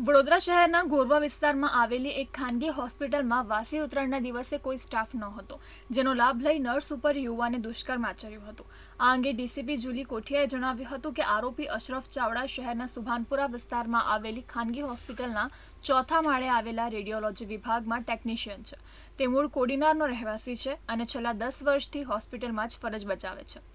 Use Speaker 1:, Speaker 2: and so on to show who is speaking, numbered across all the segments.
Speaker 1: વડોદરા શહેરના ગોરવા વિસ્તારમાં આવેલી એક ખાનગી હોસ્પિટલમાં વાસી ઉત્તરાયણના દિવસે કોઈ સ્ટાફ ન હતો જેનો લાભ લઈ નર્સ ઉપર યુવાને દુષ્કર્મ આચર્યું હતું. આ અંગે ડીસીપી જુલી કોઠિયાએ જણાવ્યું હતું કે આરોપી અશરફ ચાવડા શહેરના સુભાનપુરા વિસ્તારમાં આવેલી ખાનગી હોસ્પિટલના ચોથા માળે આવેલા રેડિયોલોજી વિભાગમાં ટેકનિશિયન છે. તે મૂળ કોડીનારનો રહેવાસી છે અને છેલ્લા દસ વર્ષથી હોસ્પિટલમાં જ ફરજ બજાવે છે.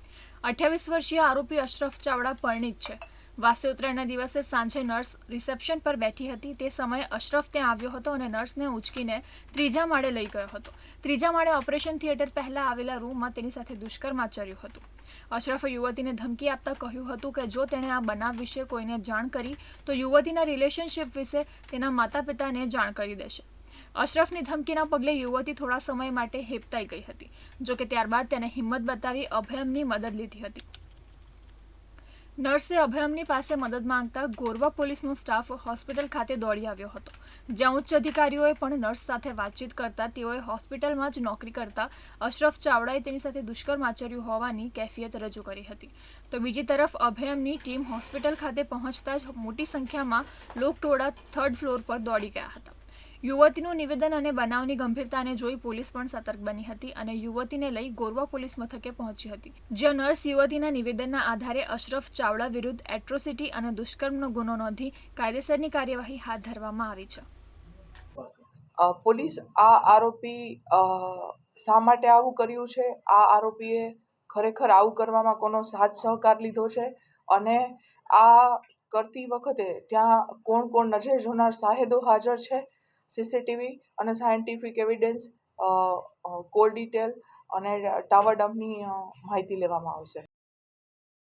Speaker 1: અઠ્યાવીસ વર્ષીય આરોપી અશરફ ચાવડા પરિણીત છે. વાસી ઉત્તરાયણના દિવસે સાંજે નર્સ રિસેપ્શન પર બેઠી હતી. તે સમયે અશરફ ત્યાં આવ્યો હતો અને નર્સને ઉંચકીને ત્રીજા માળે લઈ ગયો હતો. ત્રીજા માળે ઓપરેશન થિયેટર પહેલાં આવેલા રૂમમાં તેની સાથે દુષ્કર્મ આચર્યું હતું. અશરફે યુવતીને ધમકી આપતા કહ્યું હતું કે, જો તેણે આ બનાવ વિશે કોઈને જાણ કરી, તો યુવતીના રિલેશનશિપ વિશે તેના માતા પિતાને જાણ કરી દેશે. અશરફની ધમકીના પગલે યુવતી થોડા સમય માટે હેપતાઈ ગઈ હતી, જોકે ત્યારબાદ તેને હિંમત બતાવી અભયમની મદદ લીધી હતી. નર્સે અભયમની પાસે મદદ માંગતા ગોરવા પોલીસનો સ્ટાફ હોસ્પિટલ ખાતે દોડી આવ્યો હતો, જ્યાં ઉચ્ચ અધિકારીઓએ પણ નર્સ સાથે વાતચીત કરતા તેઓએ હોસ્પિટલમાં જ નોકરી કરતા અશરફ ચાવડાએ તેની સાથે દુષ્કર્મ આચર્યું હોવાની કેફિયત રજૂ કરી હતી. તો બીજી તરફ અભયમની ટીમ હોસ્પિટલ ખાતે પહોંચતા જ મોટી સંખ્યામાં લોકટોળા થર્ડ ફ્લોર પર દોડી ગયા હતા. યુવતીનું નિવેદન અને બનાવની ગંભીરતાને જોઈ પોલીસ પણ સતર્ક બની હતી અને યુવતીને લઈ ગોરવા પોલીસ મથકે પહોંચી હતી, જ્યાં નર્સ યુવતીના નિવેદનના આધારે અશરફ ચાવડા વિરુદ્ધ એટ્રોસિટી અને દુષ્કર્મનો ગુનો નોંધી કાયદેસરની કાર્યવાહી હાથ ધરવામાં આવી છે.
Speaker 2: પોલીસ આ આરોપી શા માટે આવું કર્યું છે? આ આરોપીએ ખરેખર આવું કરવામાં કોનો સાથ સહકાર લીધો છે? અને આ કરતી વખતે ત્યાં કોણ કોણ નજર જોનાર સાહેદો હાજર છે? સીસીટીવી અને સાયન્ટિફિક એવિડન્સ કોલ ડિટેલ અને ટાવર ડમ્પની માહિતી લેવામાં આવશે